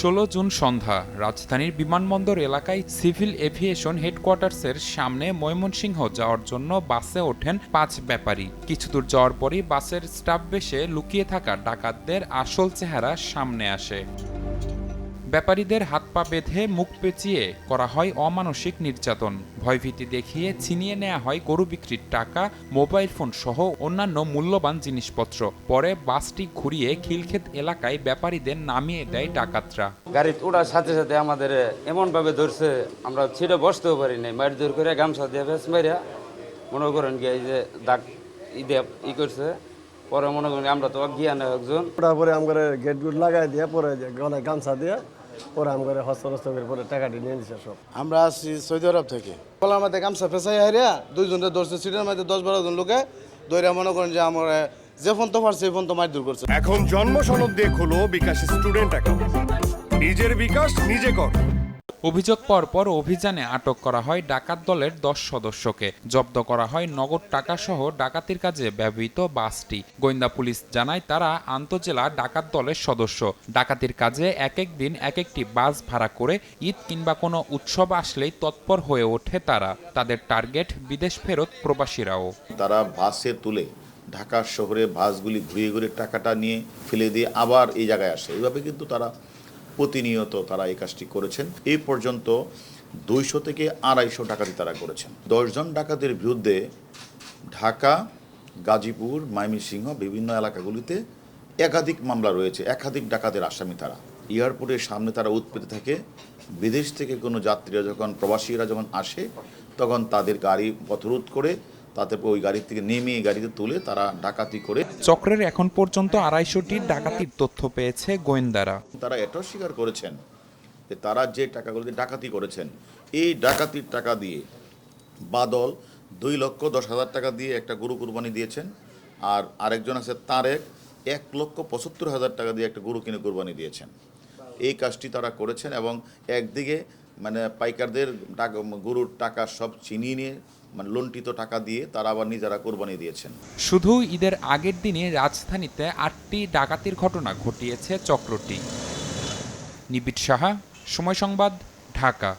ষোলো জুন সন্ধ্যা, রাজধানীর বিমানবন্দর এলাকায় সিভিল এভিয়েশন হেডকোয়ার্টার্সের সামনে ময়মনসিংহ যাওয়ার জন্য বাসে ওঠেন পাঁচ ব্যাপারী। কিছু দূর যাওয়ার পরই বাসের স্টাফ বেশে লুকিয়ে থাকা ডাকাতদের আসল চেহারা সামনে আসে। ব্যাপারীদের হাত পা বেঁধে মুখ পেঁচিয়ে করা হয় অমানসিক নির্যাতন। ভয়ভীতি দেখিয়ে ছিনিয়ে নেওয়া হয় গরু বিক্রির টাকা মোবাইল ফোন সহ অন্যান্য মূল্যবান জিনিসপত্র। পরে বাসটি ঘুরিয়ে খিলক্ষেত এলাকায় ব্যাপারীদের নামিয়ে দেয় ডাকাতরা। গাড়ি ওঠার সাথে সাথে আমাদের এমনভাবে ধরছে আমরা ছিটে বসতেও পারি নাই। মারি দূর করে গামছা দিয়ে ফেস মারিয়া মনে করেন কি এই যে দাগ ই ই করছে। পরে মনে করেন আমরা তো অজ্ঞান একজন। তারপরে আমরা গেট গুট লাগাই দিয়ে পরে গলায় গামছা দিয়ে পরে টাকাটি নিয়ে নিছে সব। আমরা আসছি সৌদি আরব থেকে। বলা আমাদের গামছা ফেসাই হারিয়া দুইজনে ধরছে সিটের মধ্যে দশ বারো জন লোকে দৈরা মনে করেন যে আমার যে ফোন তো পারছে ফোন তো মার দূর করছে। এখন জন্ম সনদ দিয়ে খোলো বিকাশ স্টুডেন্ট অ্যাকাউন্ট। নিজের বিকাশ নিজে কর। অভিযোগ পাওয়ার পর অভিযানে আটক করা হয় ডাকাত দলের দশ সদস্যকে। জব্দ করা হয় নগদ টাকা সহ ডাকাতির কাজে ব্যবহৃত বাসটি। গোয়েন্দা পুলিশ জানায় তারা আন্তজেলা ডাকাত দলের সদস্য। ডাকাতির কাজে এক এক দিন এক একটি বাস ভাড়া করে ঈদ কিংবা কোনো উৎসব আসলেই তৎপর হয়ে ওঠে তারা। তাদের টার্গেট বিদেশ ফেরত প্রবাসীরাও। তারা বাসে তুলে ঢাকা শহরে বাসগুলি ঘুরিয়ে ঘুরে টাকাটা নিয়ে ফেলে দিয়ে আবার এই জায়গায় আসে। এইভাবে কিন্তু তারা প্রতিনিয়ত তারা এই কাজটি করেছেন। এই পর্যন্ত দুইশো থেকে আড়াইশো ডাকাতি তারা করেছেন। দশজন ডাকাতের বিরুদ্ধে ঢাকা, গাজীপুর, ময়মনসিংহ বিভিন্ন এলাকাগুলিতে একাধিক মামলা রয়েছে, একাধিক ডাকাতের আসামি তারা। এয়ারপোর্টের সামনে তারা উৎপেতে থাকে বিদেশ থেকে কোনো যাত্রীরা যখন প্রবাসীরা যখন আসে, তখন তাদের গাড়ি পথরোধ করে তাদের ওই গাড়ি থেকে নেমে গাড়িতে তুলে তারা ডাকাতি করে চক্রের এখন পর্যন্ত আড়াইশোটি ডাকাতির তথ্য পেয়েছে গোয়েন্দারা। তারা এটাও স্বীকার করেছেন যে তারা যে টাকাগুলো ডাকাতি করেছেন এই ডাকাতির টাকা দিয়ে বাদল দুই লক্ষ দশ হাজার টাকা দিয়ে একটা গরু কুরবানি দিয়েছেন আর আরেকজন আছে তারেক এক লক্ষ পঁচাত্তর হাজার টাকা দিয়ে একটা গরু কিনে কুরবানি দিয়েছেন। এই কাজটি তারা করেছেন এবং একদিকে মানে পাইকারদের টাকা, গরুর টাকা সব চিনিয়ে নিয়ে মানে লুণ্ঠিত টাকা দিয়ে তারা আবার নিজেরা কোরবানি দিয়েছেন। শুধু ঈদের আগের দিনে রাজধানীতে আটটি ডাকাতির ঘটনা ঘটিয়েছে চক্রটি। নিবিড় সাহা, সময় সংবাদ, ঢাকা।